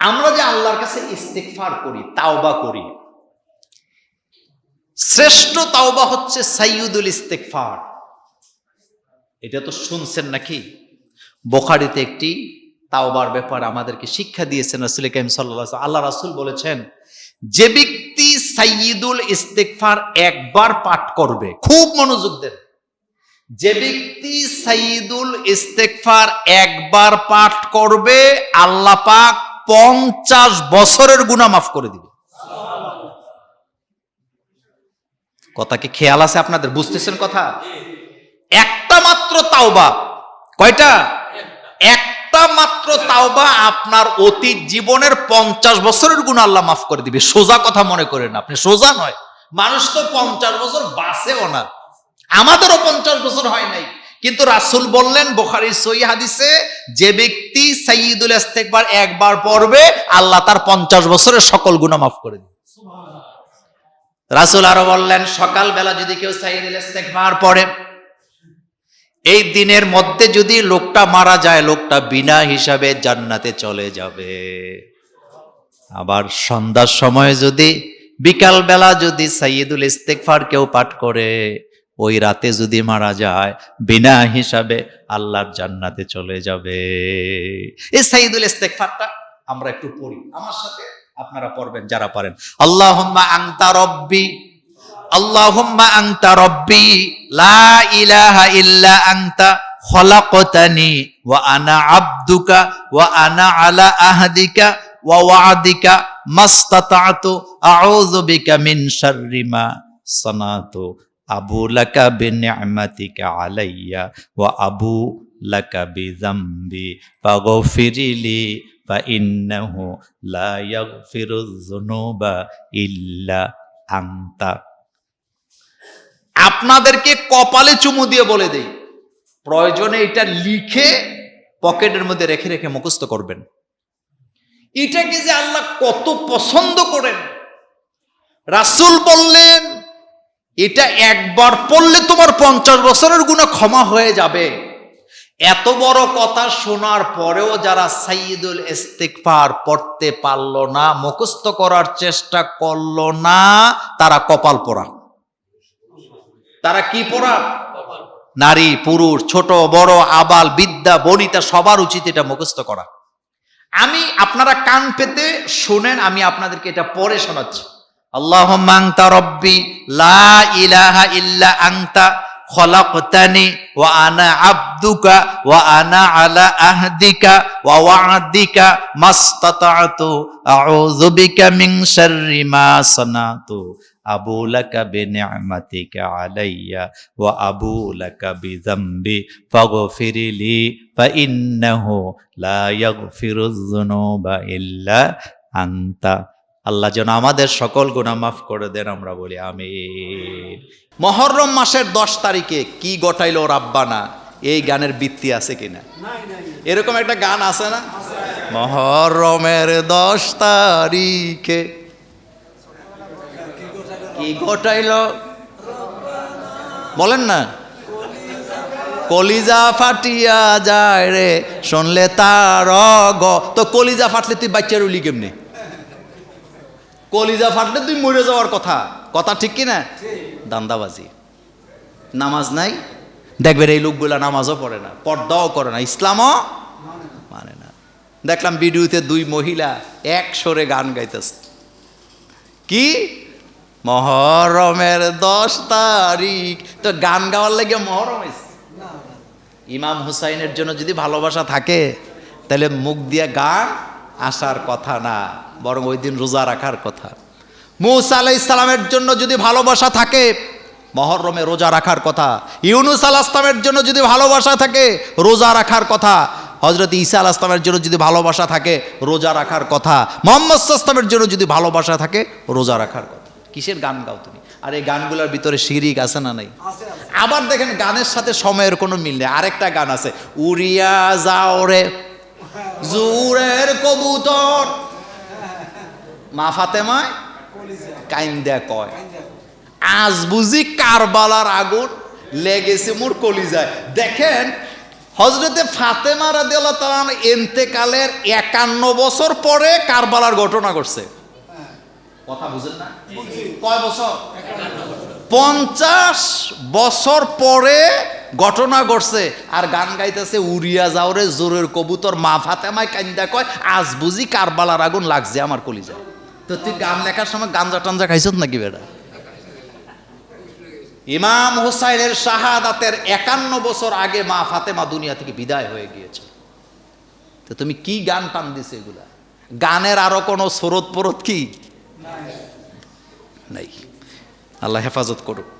আমরা যে আল্লাহর কাছে ইস্তেকফার করি, তাওবা করি, শ্রেষ্ঠ তাওবা হচ্ছে সাইয়ুদুল ইস্তেকফার এটা তো শুনছেন নাকি? বোখারিতে একটি তাওবার ব্যাপার আমাদেরকে শিক্ষা দিয়েছেন রাসুল কাইম সাল্লাহ আল্লাহ রাসুল বলেছেন, যে ব্যক্তি সাইয়িদুল ইস্তেকফার একবার পাঠ করবে, খুব মনোযোগ দেন। যে ব্যক্তি সাইয়িদুল ইস্তেকফার একবার পাঠ করবে, আল্লাহ পাক পঞ্চাশ বছরের গুণা মাফ করে দিবে। কথা কি খেয়াল আছে আপনাদের? বুঝতেছেন কথা? একটা মাত্র তাওবা। কয়টা? একটা মাত্র তাওবা আপনার অতীত জীবনের পঞ্চাশ বছরের গুণ আল্লাহ মাফ করে দিবে। সোজা কথা মনে করেন আপনি। সোজা নয়। মানুষ তো পঞ্চাশ বছর বাঁচেও না। আমাদেরও পঞ্চাশ বছর হয় নাই। কিন্তু রাসুল বললেন, বোখারির সই হাদিসে, যে ব্যক্তি সাইয়দুল ইস্তেকবার একবার পড়বে, আল্লাহ তার পঞ্চাশ বছরের সকল গুণা মাফ করে দিবে। রাসুল আরও বললেন, সকালবেলা যদি কেউ সাইয়দুল ইস্তেকবার পড়ে, এই দিনের মধ্যে যদি লোকটা মারা যায়, লোকটা বিনা হিসাবে জান্নাতে চলে যাবে। আবার সন্ধ্যার সময় যদি বিকাল বেলা যদি সাইয়দুল ইস্তেকফার কেউ পাঠ করে ওই রাতে যদি মারা যায়, বিনা হিসাবে আল্লাহর জান্নাতে চলে যাবে। এই সাইয়দুল ইস্তেকফারটা আমরা একটু পড়ি। আমার সাথে আপনারা পড়বেন, যারা পারেন। আল্লাহুম্মা আনতা রব্বি, আল্লাহুম্মা রব্বি, লা ইলাহা ইল্লা আনতা খলাকতানি, ওয়া আনা আবদুকা, ওয়া আনা আলা আহদিকা, ওয়া ওয়াদিকা মাস্তাতাতু, আউযু বিকা মিন শাররি মা আবু লাকা বিনি'মাতিকা আলাইয়া ওয়া আবু লাকা বিযামবি ফাগফিরলি ফাইন্নাহু লা ইয়াগফিরুয যুনুবা ইল্লা আনতা। আপনাদেরকে কপালে চুমু দিয়ে বলে দেই, প্রয়োজনে এটা লিখে পকেটের মধ্যে রেখে রেখে মুখস্থ করবেন। এটাকে যে আল্লাহ কত পছন্দ করেন, রাসুল বললেন এটা একবার পড়লে তোমার পঞ্চাশ বছরের গুণা ক্ষমা হয়ে যাবে। এত বড় কথা শোনার পরেও যারা সাইয়দুল ইস্তেকফার পড়তে পারল না, মুখস্থ করার চেষ্টা করল না, তারা কপাল পোড়া। তারা কি পড়া? নারী, পুরুষ, ছোট, বড়, আবাল বিদ্যা বনিতা, সবার উচিত এটা মুখস্থ করা। আমি, আপনারা কান পেতে শোনেন, আমি আপনাদেরকে এটা পরে শোনাচ্ছি। আল্লাহ আংতা রব্বি, লা ইলাহা ইল্লা আংতা খলাকতানি, ওয়া আনা আবদুকা, ওয়া আনা আলা আহদিকা, ওয়া ওয়াদিকা, মাস্তাতাতু আউযু বিকা মিন শাররি মা সানাতু, আবু লাকা বিনি'মাতিকা আলাইয়া, ওয়া আবু লাকা বিযামবি ফাগফিরলি ফাইন্নাহু লা ইয়াগফিরুয যুনুবা ইল্লা আনতা। আল্লাহ যেন আমাদের সকল গুনাহ মাফ করে দেন, আমরা বলি আমি মহররম মাসের দশ তারিখে কি গটাইলো রাব্বানা? এই গানের বৃত্তি আছে কিনা এরকম একটা গান আছে না? মহরমের দশ তারিখে কি ঘটাইল বলেন না। কলিজা ফাটিয়া যায় রে, শুনলে তার গ তো কলিজা ফাটলে তুই বাচ্চার উলি কেমনে? কলিজা ফাটলে তুই মরে যাওয়ার কথা। কথা ঠিক কি না? দান্দাবাজি। নামাজ নাই। দেখবেন এই লোকগুলা নামাজও পড়ে না পর্দাও করে না ইসলামও মানে না। দেখলাম ভিডিওতে দুই মহিলা এক সরে গান গাইতেছে। কি? মহরমের দশ তারিখ। তো গান গাওয়ার লাগে মহরম ইমাম হুসাইনের জন্য যদি ভালোবাসা থাকে তাহলে মুখ দিয়ে গান আসার কথা না বরং ওই দিন রোজা রাখার কথা। মুসা আলাই ইসলামের জন্য যদি ভালোবাসা থাকে মহরমে রোজা রাখার কথা। ইউনুস আল আসলামের জন্য যদি ভালোবাসা থাকে রোজা রাখার কথা। হজরত ঈসা আল আসলামের জন্য যদি ভালোবাসা থাকে রোজা রাখার কথা। মোহাম্মদ আসলামের জন্য যদি ভালোবাসা থাকে রোজা রাখার কথা। কিসের গান গাও তুমি? আর এই গানগুলোর ভিতরে শিরিক আছে না নাই? আবার দেখেন গানের সাথে সময়ের কোনো মিল নেই। আরেকটা গান আছে উড়িয়া যাও রে জুরের কবুতর। মা ফাতেমায় কাইন্দা কয় আজ বুঝি কারবালার আগুন লেগেছে মোর কলিজায়। দেখেন হজরতে ফাতেমা রাদিয়াল্লাহু তাআলা এন্তেকালের একান্ন বছর পরে কারবালার ঘটনা ঘটছে। কথা বুঝেন না? কয় বছর? পঞ্চাশ বছর পরে ঘটনা ঘটছে, আর গান গাইতেছে, উড়িয়া যাওরে জোরের কবুতর, মা ফাতেমায় কান্দা কয়, আজ বুঝি কারবালার আগুন লাগছে আমার কলিজায় তো তুই গান লেখার সময় গাঞ্জা টাঞ্জা খাইছ নাকি বেটা? ইমাম হুসাইনের শাহাদাতের একান্ন বছর আগে মা ফাতেমা দুনিয়া থেকে বিদায় হয়ে গিয়েছে। তো তুমি কি গান টান দিছে এগুলা? গানের আরও কোনো স্রোত পরত কি? নাই। আল্লাহ হেফাজত করুক।